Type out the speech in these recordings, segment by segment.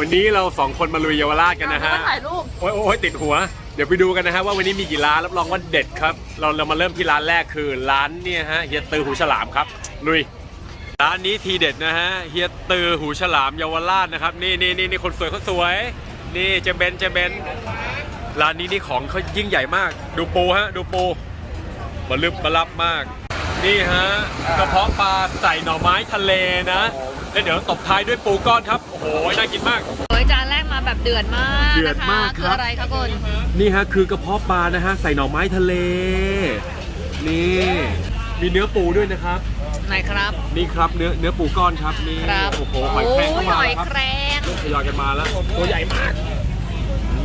วันนี้เราสองคนมาลุยเยาวราชกันนะฮะมาถ่ายรูปโอ้ยโอ้ยติดหัว เดี๋ยวไปดูกันนะฮะว่าวันนี้มีกี่ร้าน รับรองว่าเด็ดครับ เราเรามาเริ่มที่ร้านแรกคือร้านเนี่ยฮะเฮียตือหูฉลามครับ ลุย ร้านนี้ทีเด็ดนะฮะเฮียตือหูฉลามเยาวราชนะครับ นี่นี่นี่นี่คนสวยคนสวย นี่เจเบนเจเบนร้านนี้นี่ของเขายิ่งใหญ่มาก ดูปูฮะ ดูปูมาลึบมาลับมาก นี่ฮะกระเพาะปลาใส่หน่อไม้ทะเลนะ แล้วเดี๋ยวตบท้ายด้วยปูก้อนครับ โอ้โห น่ากินมาก โอ้ยจานแรกมาแบบเดือดมากเดือดนะคะมากครับคืออะไรคะคุณนี่ฮะคือกระเพาะปลานะฮะใส่หน่อไม้ทะเล นี่ มีเนื้อปูด้วยนะครับไหนครับ นี่ครับเนื้อเนื้อปูก้อนครับนี่ครับโอ้โหหอยแครงเข้ามาหอยแล้วครับแครงทยอยกันมาแล้วตัวใหญ่มาก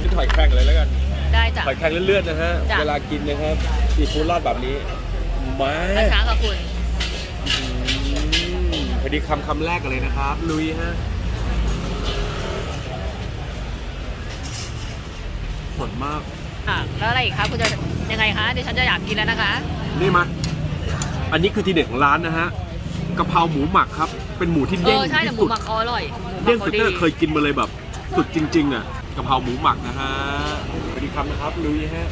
นี่หอยแครงเลยแล้วกันได้จ้ะหอยแครงเลื่อนๆนะฮะจ้ะเวลากินนะครับซีฟู้ดราดแบบนี้ มาช้าๆค่ะคุณ อืมพอดีคำคำแรกกันเลยนะครับ ลุยฮะสดมาก ค่ะ แล้วอะไรอีกคะคุณจะยังไงคะเดี๋ยวฉันจะอยากกินแล้วนะคะ นี่มา อันนี้คือทีเด็ดของร้านนะฮะกะเพราหมูหมักครับ เป็นหมูที่เอเด้งอใช่แต่ที่หมูสุด หมักเขาอร่อยหมูหมัเด้กงเขาสุดดีที่เราเคยกินมาเลยแบบ สุดจริง ๆ อะกะเพราหมูหมักนะฮะสวัสดีครับนะครับลุยฮะ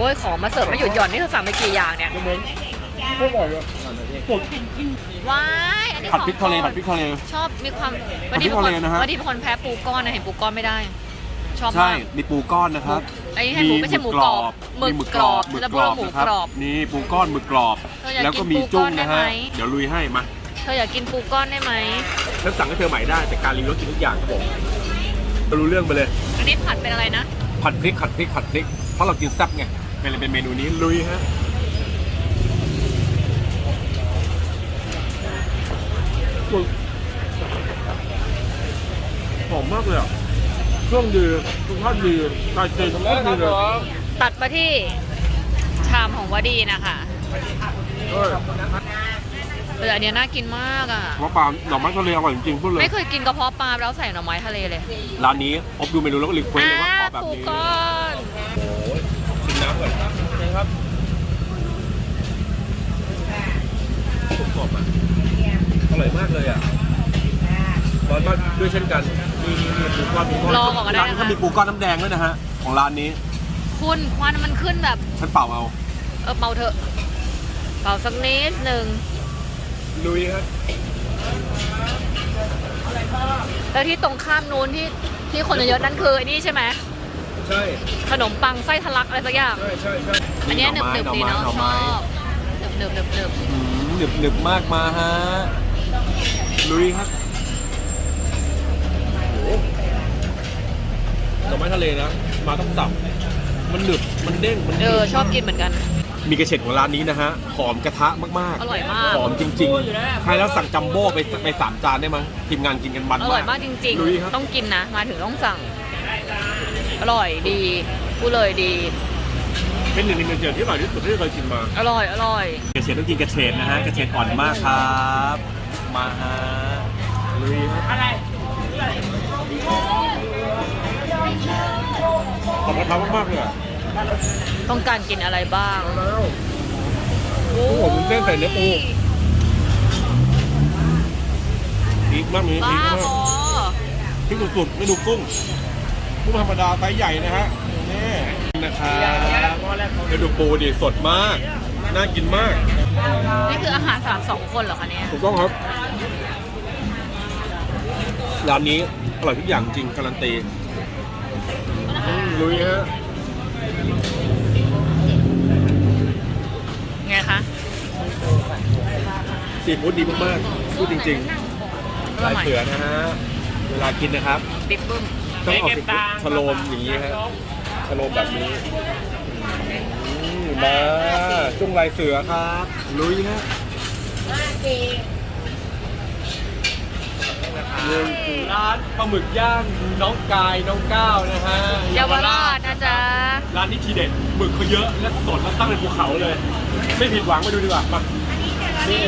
อ้ยของมาเสิร์ฟไม่หยุดหย่อนนี่เธอสั่งไปกี่อย่างเนี่ยเหมือนพวกอร่อยเลยว้ายอันนี้ผัดของพริกทะเลผัดพริกทะเล ชอบมีความผัวัดนพรินี้กเป็นคนทะเลนะฮะ วันนี้เป็นคนแพ้ปูก้อนนะเห็นปูก้อนไม่ได้ ชอบใช่ มาก มีปูก้อนนะครับไอ้นี่ให้หมูไม่ใช่หมูกรอบหมึกมีกรอบหมึกแล้วกพูรดอบว่าหมูนะครับกรอบนี่ปูก้อนหมึกกรอบ เธออยากแล้วก็กินมีปูก้จุ้องนได้นะไหมฮะเดี๋ยวลุยให้มาเธออยากกินปูก้อนได้ไหมฉันสั่งให้เธอใหม่ได้ แต่การรีวิวกินทุกอย่างครับผมจะรู้เรื่องไปเลย อันนี้ผัดเป็นอะไรนะผัดพริกผัดพริกผัดพริก เพราะเรากินแซ่บไง เป็นเป็นเมนูนี้ลุยฮะอุ๊ยหอมมากเลยอะเครื่องดีทุกท่านดีไก่เจนทั้งนั้นดีเลยตัดมาที่ชามของวดีนะคะเอ้ยเอออันเนี้ยน่ากินมากอะกระเพาะปลาหน่อไม้ทะเลอร่อยจริงๆพูดเลยไม่เคยกินกระเพาะปลาแล้วใส่หน่อไม้ทะเลเลย ร้านนี้อบดูเมนูแล้วก็รีเควสเลยว่าขอแบบปูนี้ก้อนโอ้ย ชิมน้ำก่อนนะครับกรอบๆอะอร่อยมากเลยอะร้อนมากด้วยเช่นกันมีมีมีปูก้อนปูก้อนลองก่อนก็ได้ร้านนะนี้คะก็มีปูก้อนน้ำแดงด้วยนะฮะของร้านนี้คุณควันมันขึ้นแบบ ฉันเป่าเอาเออเป่าเถอะเป่าสักนิดหนึ่งลุยครับแล้วที่ตรงข้ามนู้นที่ที่คนเยอะๆนั่นคือไอ้นี่ใช่ไหม ใช่ขนมปังไส้ทะลักอะไรสักอย่าง ใช่ใช่ใช่อันเนี้ยหนึบหนึบๆดีเนาะหน่อชไม้อบหนึบหนึบหนึบหนึบอืมหนึบหนึบมากมาฮะลุยครับโอ้โหหน่อไม้ทะเลนะ มาต้องสับมันหนึบมันเด้งมันเออชอบกินเหมือนกัน มีกระเฉดของร้านนี้นะฮะหอมกระทะมากอร่อยมาก หอมจริงๆใครแล้วสั่งจัมโบ้ไปไปสามจานได้มั้ยทีมงานกินกันมันอร่อยมากจริงลุยครับ ๆ ต้องกินนะ มาถึงต้องสั่ง อร่อยดีพูดเลยดี เป็นหนึ่งในเมนูที่อร่อยที่สุดที่เคยกินมาอร่อยอร่อยกระเฉดต้องกินกระเฉดนะฮะกระเฉดอ่อนมากครับมาฮะลุยครับอะไรขอบกระทะมากๆเลยอะต้องการกินอะไรบ้างแล้วโอ้โหวุ้นเส้นใส่เนื้อปูพริกมากมีพบ้าริกมากบอพริกสุดๆไม่ดูกุ้ง กุ้งธรรมดาไซส์ใหญ่นะฮะนี่นะครับเดี๋ยวดูปูดิสดมาก น่ากินมาก นี่คืออาหารสำหรับสองคนเหรอคะเนี่ยถูกต้องครับ ร้านนี้อร่อยทุกอย่างจริงการันตีอืมลุยฮะ ไงคะ ซีฟู้ดดีมากๆพูดจริงๆลายเสือนะฮะ เวลากินนะครับบิ๊กบึ้ม ต้องเอาสิชะโลมอย่างนี้ฮะชะโลมแบบนี้อืมมาจุ้งลายเสือครับลุยฮะนี่คือร้านปลาหมึกย่างน้องกายน้องก้าวนะฮะเยาวราชนะจ๊ะร้านนี้ทีเด็ดหมึกเขาเยอะและสดและตั้งในภูเขาเลย ไม่ผิดหวังไปดูดีกว่ามานี่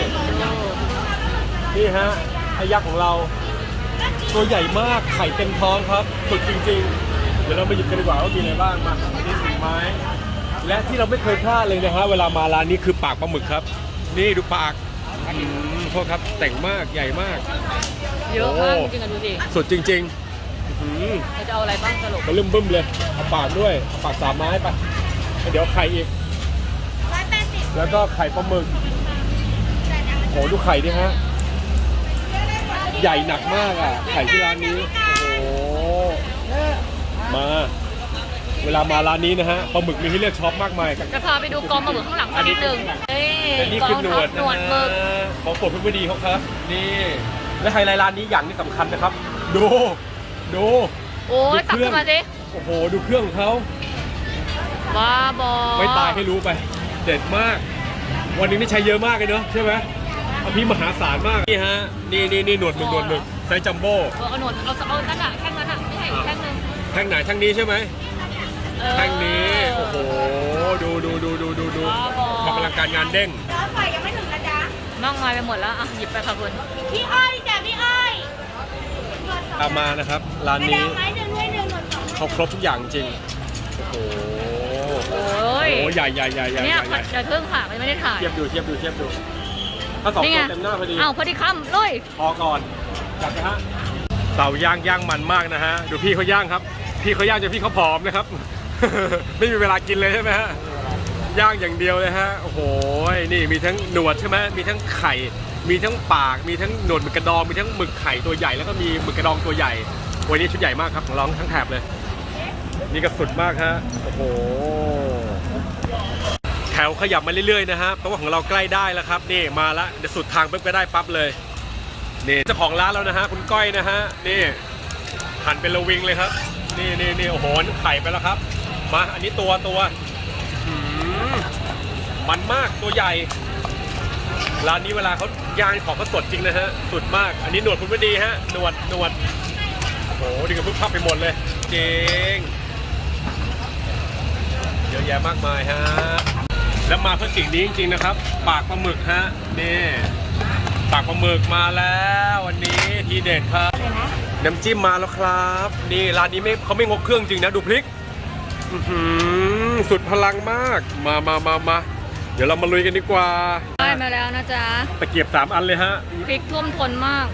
นี่ฮะไอ้ยักษ์ของเรา ตัวใหญ่มากไข่เต็มท้องครับสุดจริง ๆ เดี๋ยวเรามาหยิบกันดีกว่าว่ามีอะไรบ้างมาอันนี้สีไม้และที่เราไม่เคยพลาดเลยนะฮะเวลามาร้านนี้คือปากปลาหมึกครับ นี่ดูปากอืมโทษครับแต่งมากใหญ่มาก เยอะมากโอ้จริงๆอะดูสิสุดจริงๆอื้อหือ เราจะเอาอะไรบ้างสรุปมันลืมบึ้มเลยเอาปากด้วยเอาปากสามไม้ไปแล้วเดี๋ยวไข่อีกแล้วก็ไข่ปลาหมึกโหดูไข่ดิฮะ ใหญ่หนักมากอะไข่ที่ร้านนี้ โอ้โห มา เวลามาร้านนี้นะฮะปลาหมึกมีให้เลือกช็อปมากมายกันจะพาไปดูกองปลาหมึกข้างหลังสักนิดนึงเอ้ยและนี่กอคืองหนทัวพดหนวดหมึก ของโปรดเพื่อนดีเขาครับ นี่ และไฮไลท์ร้านนี้อย่างที่สำคัญนะครับ ดู ดู โอ้ยตักขึ้นมาสิโอ้โห ดูเครื่องของเขา บ้าบอไม่ตายให้รู้ไป เด็ดมาก วันหนึงนี่ใช้เยอะมากเลยเนอะใช่ไหม อภิมหาศาลมาก นี่ฮะ นี่นี่นี่หนวดหมึกหนวดหมึกไซส์จัมโบ้เออเอาหนวดเอาเอานั่นอะแท่งนั้นอะไม่ใช่อีกแท่งหนึงแท่งไหนแท่งนี้ใช่ไหมเออแท่งนี้ โอ้โห ดูดูดูดูดูดูบ้าบอทำพลังการงานเด้งร้อนไฟยังไม่ถึงนะจ๊ะมากมายไปหมดแล้วอะหยิบไปค่ะคุณพี่อ้อยจ้ะพี่อ้อยตามมานะครับ ร้านไม่นี้ได้ไม้หนึ่งด้วยหนึ่งหมดสองเขาครบทุกอย่างจริง โอ้โห โอ้ยโอ้ใหญ่ใหญ่ใหญ่ใหญ่เนี่ยใหญ่อย่าเพิ่งค่ะไม่ได้ถ่ายเทียบดูเทียบดูเทียบดู ถ้าสองนี่คไงนเต็มหน้าพอดีอ้าวพอดีคำเลยพอก่อนจัดไปฮะเต่าย่างย่างมันมากนะฮะ ดูพี่เขาย่างครับ พี่เขาย่างจนพี่เขาผอมนะครับ ไม่มีเวลากินเลยใช่ไหมฮะ ย่างอย่างเดียวเลยฮะ โอ้โห นี่มีทั้งหนวดใช่ไหมมีทั้งไข่ มีทั้งปาก มีทั้งหนวดหมึกกระดอง มีทั้งหมึกไข่ตัวใหญ่ แล้วก็มีหมึกกระดองตัวใหญ่ วันนี้ชุดใหญ่มากครับของเราทั้งแถบเลย นี่ก็สุดมากฮะ โอ้โหแถ วขยับมาเรื่อยๆนะฮะเพราะว่าของเราใกล้ได้แล้วครับนี่มาละเดี๋ยวสุดทางปุ๊บก็ได้ปั๊บเลยนี่เจ้าของร้านแล้วนะฮะคุณก้อยนะฮะนี่หั่นเป็นระวิงเลยครับ นี่นี่นี่โอ้โหไข่ไปแล้วครับ มาอันนี้ตัวตัวมันมากตัวใหญ่ร้านนี้เวลาเขาย่างของเขาสดจริงนะฮะสุดมาก อันนี้หนวดคุณพอดีฮะหนวดหนวดโอ้โหดีกับพึ่งพับไปหมดเลยจริงเยอะแยะมากมายฮะ แล้วมาเพื่อสิ่งนี้จริงๆนะครับ ปากปลาหมึกฮะนี่ปากปลาหมึกมาแล้ววันนี้ทีเด็ดครับ น้ำจิ้มมาแล้วครับ นี่ร้านนี้ไม่เขาไม่งกเครื่องจริงนะดูพริกอื้อหือสุดพลังมากมามามามาเดี๋ยวเรามาลุยกันดีกว่าได้มาแล้วนะจ๊ะตะเกียบสามอันเลยฮะพริกท่วมทนมาก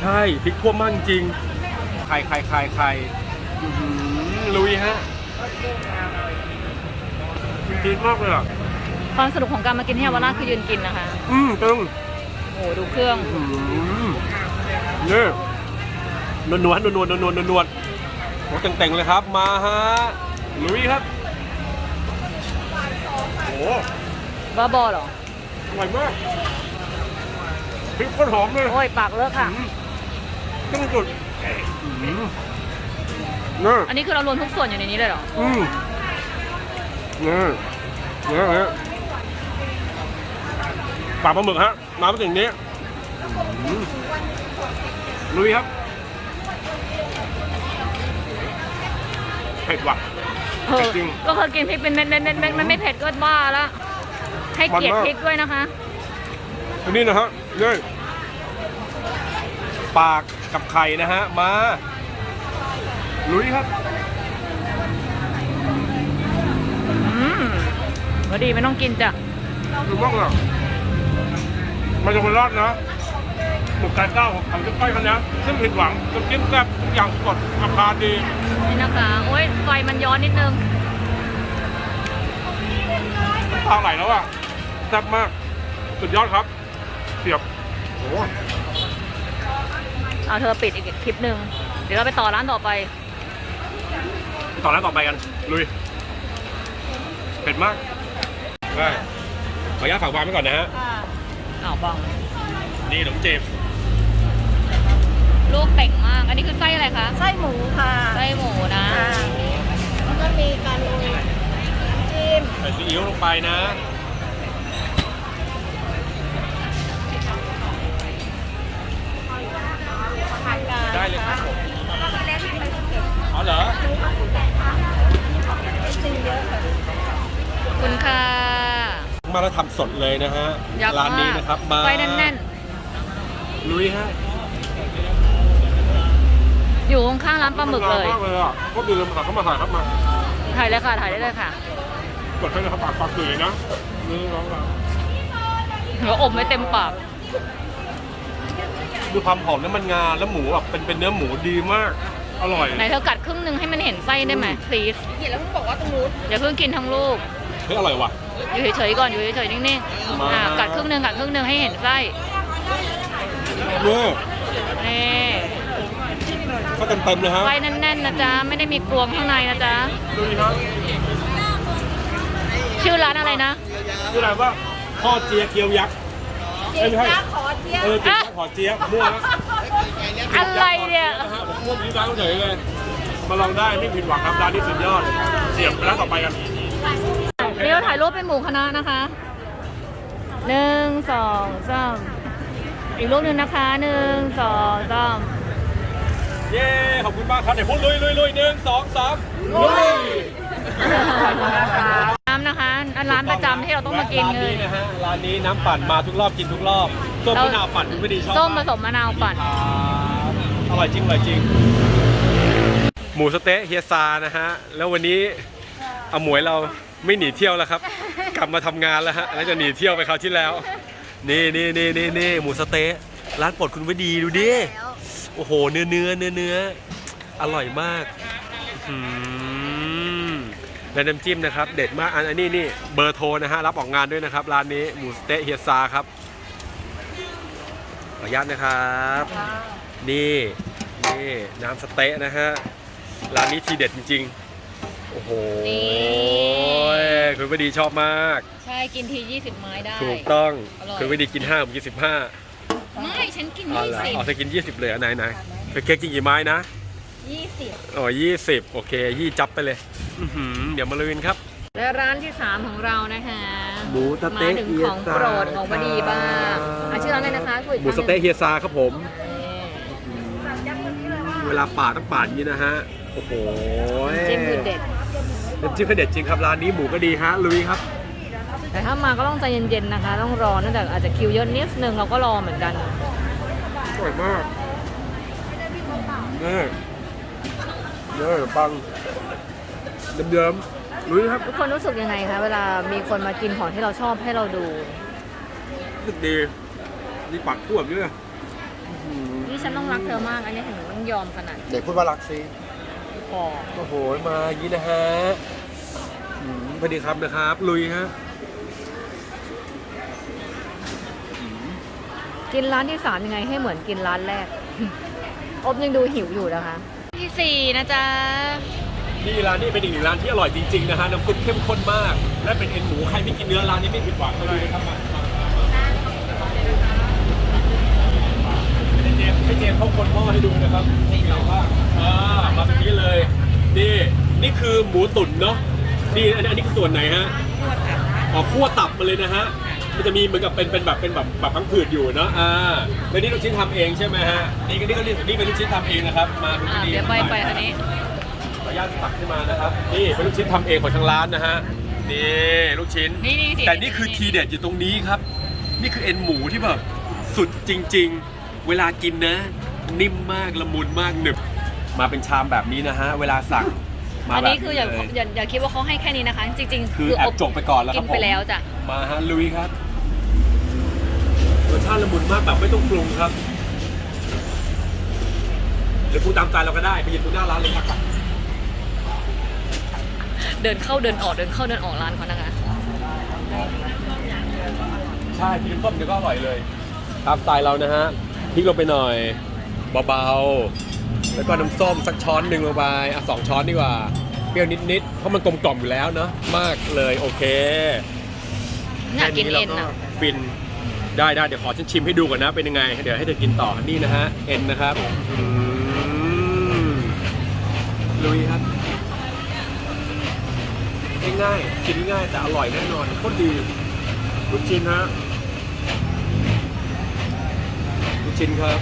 ใช่พริกท่วมมากจริงไข่ไข่ไข่ไข่อื้อหือลุยฮะกินมากเลยอะ ความสนุกของการมากินที่เยาวราชคือยืนกินนะคะ อืมตึงโอ้โหดูเครื่อง อื้อหือนี่นวลนวลนวลนวลนวลนวลนวลโอ้เต่งๆเลยครับ มาฮะลุยครับโอ้บ้าบอเหรอ อร่อยมากพริกโคตรหอมเลยโอ้ย ปากเลอะค่ะ ตึ้งสุดอื้อหือนี่อันนี้คือเรารวมทุกส่วนอยู่ในนี้เลยเหรอ อืมนี่นี่ฮะ ปากปลาหมึกฮะ มาเป็นสิ่งนี้อืมลุยครับเผ็ดว่ะเออจริง ก็เคยกินพริกเป็นเม็ดเม็ดเม็ดเม็ดมันไม่เผ็ดก็บ้าละให้เกียรติมันมาก พริกด้วยนะคะ อันนี้นะฮะนี่ปากกับไข่นะฮะ มา ลุยครับ อืมก็ดีไม่ต้องกินจ้ะดูมากเลย มันจะเป็นรอดนะหมึกไก่เต้าของทางจิ้มก้อยเขานะซึ่งผิดหวังน้ำจิ้มแซ่บทุกอย่างสดราคาดีนี่นะคะ โอ้ยไฟมันย้อนนิดนึงตาไหลแล้วอะแซ่บมาก สุดยอดครับเสียบโอ้เอาเธอปิดอีกคลิปหนึ่งเดี๋ยวเราไปต่อร้านต่อไป ต่อแล้วต่อไปกัน ลุยเผ็ดมากได้ขออนุญาตฝากวางไว้ก่อนนะฮะอ้าวบังนี่ขนมจีบลูกเป่งมาก อันนี้คือไส้อะไรคะ ไส้หมูค่ะไส้หมูนะค่ะแล้วก็มีการโรยน้ำจิ้ม ใส่ซีอิ๊วลงไปนะ มาแล้วทำสดเลยนะฮะยักษ์ร้านนี้มากนะครับมาไฟแน่นลุยฮะๆ อยู่ข้างๆร้านปลาหมึกเลยนนมากเลยอะก็ดื่มมาเข้ามาถ่ายครับมาถ่ายเลยค่ะ ถ่ายได้เลยค่ะกดให้นะครับปากปากตื่นนะนี่น้องเราเดี๋ยวอมไม่เต็มปากมีความหอมน้ำมันงาแล้วหมูแบบเป็นเป็นเนื้อหมูดีมาก อร่อย ไหนเธอกัดครึ่งหนึ่งให้มันเห็นไส้ได้ไหม please เห็นแล้วมึงบอกว่าตรงนู้นอย่าเพิ่งกินทั้งลูก เฮ้ยอร่อยว่ะ อยู่เฉยๆก่อนอยู่เฉยๆนิ่งๆมาอะกัดครึ่งหนึ่งกัดครึ่งหนึ่งให้เห็นไส้เนื้อนี่ก็เต็มเต็มๆเลยฮะไส้แน่นๆนะจ๊ะไม่ได้มีกลวงข้างในนะจ๊ะดูดิครับชื่อร้านอะไรนะชื่ออะไรว่าพ่อเจียเกียวยักษ์เจี๊ยบจ้าขอเจี๊ยบเออเจียยักษ์ขอเจี๊ยบมั่วนะอะไรเนี่ยนะฮะผมมั่วนี้ร้านเฉยเลยมาลองได้ไม่ผิดหวังครับร้านนี้สุดยอดเสียบไปร้านต่อไปกัน เดี๋ยวถ่ายรูปเป็นหมู่คณะนะคะหนึ่งสองสามอีกรูปหนึ่งนะคะหนึ่งสองสามเย้ขอบคุณมากครับเดี๋ยวพูดลุยลุยลุยหนึ่งสองสามลุยน้ำนะคะอันร้านประจำที่เราต้องมากินร้านเลนี้ยนะฮะร้านนี้น้ำปั่นมาทุกรอบกินทุกรอบส้มมะนาวปั่นคุณไม่ดีชอบส้มผากสมมะนาวปั่นครับอร่อยจริงอร่อยจริง หมูสะเต๊ะเฮียซานะฮะแล้ววันนี้อาหมวยเรา ไม่หนีเที่ยวแล้วครับ กลับมาทำงานแล้วฮะแล้วจะหนีเที่ยวไปคราวที่แล้ว นี่นี่นี่นี่นี่หมูสเต๊ะร้านโปรดคุณวดีดูดิโอ้โห เนื้อเนื้อเนื้อเนื้ออร่อยมากและน้ำจิ้มนะครับ เด็ดมากอันอันนี้นี่เบอร์โทรนะฮะรับออกงานด้วยนะครับ ร้านนี้หมูสเต๊ะเฮียซาครับขออนุญาตนะครับ นี่นี่น้ำสเต๊ะนะฮะร้านนี้ทีเด็ดจริงๆ โอ้โหนี่ คุณวดีชอบมาก ใช่กินที 20 ไม้ได้ ถูกต้องอร่อย คุณวดีกิน5ผมกิน15ไม่ฉันกินอ๋อเหรออ๋อเธอกิน 20 เลยอันไหนไหนเธอเค้กกินกี่ไม้นะยี่สิบอ๋อยี่สิบโอเคยี่จับไปเลยอื้อหือเดี๋ยวมาลุยกันครับ และร้านที่ 3 ของเรานะคะหมูสะมาเต๊ะถึงเฮียของซาโปรดของบดีบ้างอะชื่อร้านอะไรนะคะคุยอีกหมูสะเต๊ะเฮียซาครับผมครั้งหนึ่งเวลาปาดต้องปาดอย่างนี้นะฮะ โอ้โหนี่จิ้มคือเด็ด น้ำจิ้มก็เด็ดจริงครับร้านนี้หมูก็ดีฮะลุยครับแต่ถ้ามาก็ต้องใจเย็นๆนะคะ ต้องรอเนื่องจากอาจจะคิวเยอะนิดนึงเราก็รอเหมือนกันอร่อยมากนี่นี่ปังเดิมๆลุยครับทุกคนรู้สึกยังไงคะเวลามีคนมากินของที่เราชอบให้เราดูรู้สึกดีนี่ปักทั่วแบบนี้เลยอื้อหือนี่ฉันต้องรักเธอมาก อันนี้ถึงต้องยอมขนาด เด็กพูดว่ารักสิ พอ โอ้โห มาอย่างนี้นะฮะอืมพอดีครับนะครับ ลุยฮะ กินร้านที่สามยังไงให้เหมือนกินร้านแรก อบยังดูหิวอยู่นะคะ ที่สี่นะจ๊ะ นี่ร้านนี้เป็นอีกหนึ่งร้านที่อร่อยจริงๆนะฮะ น้ำซุปเข้มข้นมาก และเป็นเอ็นหมู ใครไม่กินเนื้อร้านนี้ไม่ผิดหวังมาดูเลยครับมามามาให้ เจมส์ให้เจมส์เขาคนหม้อให้ดูนะครับนี่ไงว่าอ่ามาแบบนี้เลยนี่นี่คือหมูตุ๋นเนาะนี่อันนี้อันนี้คือส่วนไหนฮะอ๋อคั่วตับมาเลยนะฮะมันจะมีเหมือนกับเป็นเป็นแบบเป็นแบบแบบพังผืดอยู่เนาะอ่าแล้วนี่ลูกชิ้นทำเองใช่ไหมฮะนี่ก็นี่ก็นี่นี่เป็นลูกชิ้นทำเองนะครับมาคุณอะดีเดี๋ยวไปไปคันนี้ ขออนุญาตตักขึ้นมานะครับนี่เป็นลูกชิ้นทำเองของทางร้านนะฮะนี่ลูกชิ้น นี่นี่สิแต่นี่คือทีเด็ดอยู่ตรงนี้ครับ นี่คือเอ็นหมูที่แบบสุดจริง ๆ เวลากินนะ นิ่มมากละมุนมากหนึบ มาเป็นชามแบบนี้นะฮะ เวลาสั่งมาอันแบบนี้คืออย่าเลยอย่าอย่าคิดว่าเขาให้แค่นี้นะคะ จริง ๆ คือแอบจกไปก่อนแล้วคกิรับนผม ไปแล้วจ้ะ มาฮะลุยครับรสชาติละมุนมากแบบไม่ต้องปรุงครับหรือปรุงตามใจเราก็ได้ไปหยิบตรงหน้าร้านเลยครับเดินเข้าเดินออกเดินเข้าเดินออกร้านเขานะคะ ใช่พริกน้ำส้มเดี๋ยวก็อร่อยเลยตามสไตล์เรานะฮะพ ริกลงไปหน่อยเบาๆ แล้วก็น้ำส้มสักช้อนหนึ่งลงไปอะสองช้อนดีกว่า เปรี้ยวนิดๆ เพราะมันกลมกล่อมอยู่แล้วเนาะมากเลยโอเคอยากกินแค่เอ็นราอะฟินได้ได้เดี๋ยวขอฉันชิมให้ดูก่อนนะเป็นยังไง เดี๋ยวให้เธอกินต่อนี่นะฮะเอ็นนะครับอืมลุยครับง่ายๆกินง่ายแต่อร่อยแน่นอนโคตรดีลูกชิ้นฮะลูก ชิ้นครับ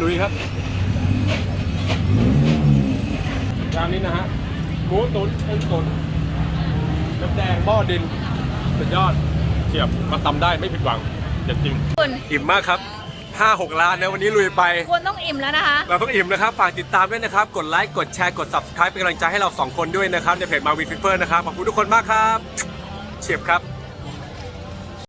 ลุยครับจานนี้นะฮะหมูตุ๋นเอ็นตุ๋นน้ำแดงหม้อดินสุดยอดเฉียบมาตำได้ไม่ผิดหวังเด็ดจริงคุณอิ่มมากครับ 5-6 ล้านนะวันนี้ลุยไป ควรต้องอิ่มแล้วนะคะ เราต้องอิ่มนะครับ ฝากติดตามด้วยนะครับ กดไลค์ กดแชร์ กด subscribe เป็นกำลังใจให้เรา 2 คนด้วยนะครับ ในเพจมาวินฟิเฟอร์นะครับ ขอบคุณทุกคนมากครับ เฉียบครับ